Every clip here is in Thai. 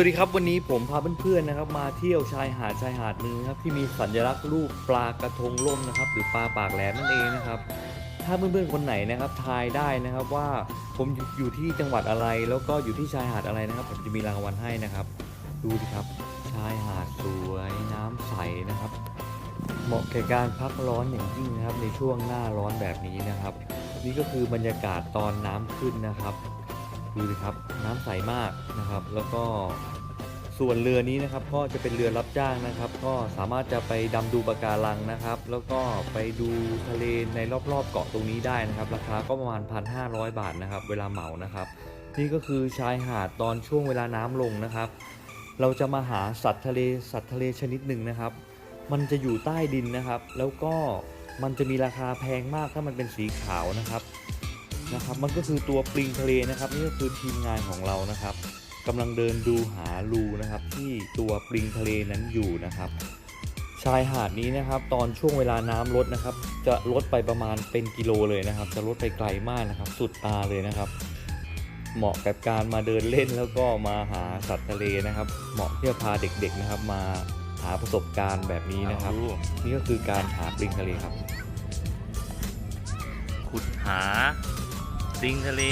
วัสดีครับวันนี้ผมพาเพื่อนๆนะครับมาเที่ยวชายหาดชายหาดหนึงครับที่มีสัญลักษณ์รูปปลากระทงล่มนะครับหรือปลาปากแหลมนั่นเองนะครับถ้าเพื่อนๆคนไหนนะครับทายได้นะครับว่าผมอยู่ที่จังหวัดอะไร แล้วก็อยู่ที่ชายหาดอะไรนะครับ ผมจะมีรางวัลให้นะครับ ดูดิครับ ชายหาดสวยน้ำใสนะครับ เหมาะแก่การพักร้อนอย่างยิ่งนะครับในช่วงหน้าร้อนแบบนี้นะครับ นี่ก็คือบรรยากาศตอนน้ำขึ้นนะครับ ดูสิครับน้ำใสมากนะครับ แล้วก็ส่วนเรือนี้นะครับก็จะเป็นเรือรับจ้างนะครับ ก็สามารถจะไปดำดูปะการังนะครับ แล้วก็ไปดูทะเลในรอบๆเกาะตรงนี้ได้นะครับ ราคาก็ประมาณ 1,500 บาทนะครับ เวลาเหมานะครับ นี่ก็คือชายหาดตอนช่วงเวลาน้ำลงนะครับ เราจะมาหาสัตว์ทะเลสัตว์ทะเลชนิดหนึ่งนะครับ มันจะอยู่ใต้ดินนะครับ แล้วก็มันจะมีราคาแพงมากถ้ามันเป็นสีขาวนะครับ นะครับมันก็คือตัวปลิงทะเลนะครับนี่ก็คือทีมงานของเรานะครับกำลังเดินดูหารูนะครับ ที่ตัวปลิงทะเลนั้นอยู่นะครับชายหาดนี้นะครับ ตอนช่วงเวลาน้ำลดนะครับ จะลดไปประมาณเป็นกิโลเลยนะครับ จะลดไปไกลมากนะครับ สุดตาเลยนะครับ เหมาะกับการมาเดินเล่นแล้วก็มาหาสัตว์ทะเลนะครับ เหมาะที่จะพาเด็กๆนะครับ มาหาประสบการณ์แบบนี้นะครับ นี่ก็คือการหาปลิงทะเลครับ ขุดหาป ลิงทะเล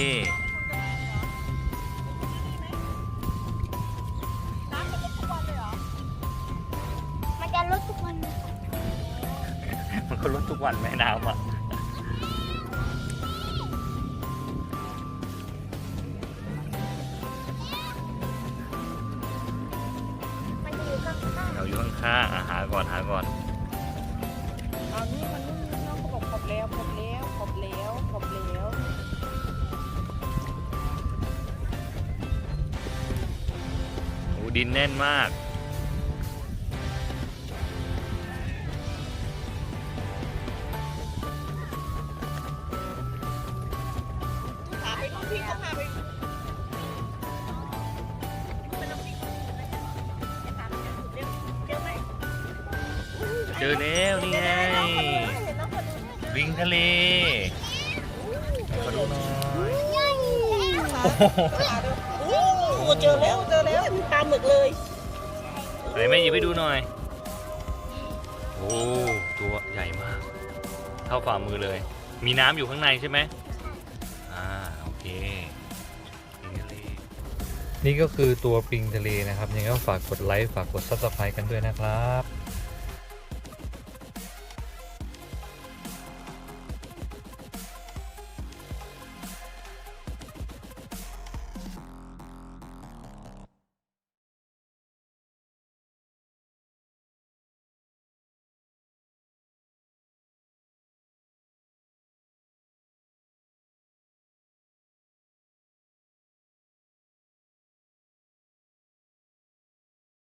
น้ำมันลดทุกวันเลยเหรอมันจะลดทุกวันเลยมันก็ลดทุกวันแม่น้ำอะมันจะอยู่ข้างเราอยู่ข้างๆอาหาก่อนหาก่อนเอานี่มันนู่นน้องก็บอกขบแล้วขบแล้วขบแล้วขบแล้ว ดินแน่นมาก พาไปดูพี่เขาพาไปดูเจอแล้วนี่ไงปลิงทะเลมาดูหน่อย โอ้โห เจอแล้วเจอแล้วมีปลาหมึกเลยไหนแม่หยิบให้ดูหน่อย โอ้ตัวใหญ่มาก เท่าฝ่ามือเลย มีน้ำอยู่ข้างในใช่ไหมอ่าโอเคปลิงทะเลนี่ก็คือตัวปลิงทะเลนะครับยังไงก็ฝากกดไลค์ฝากกด subscribe กันด้วยนะครับ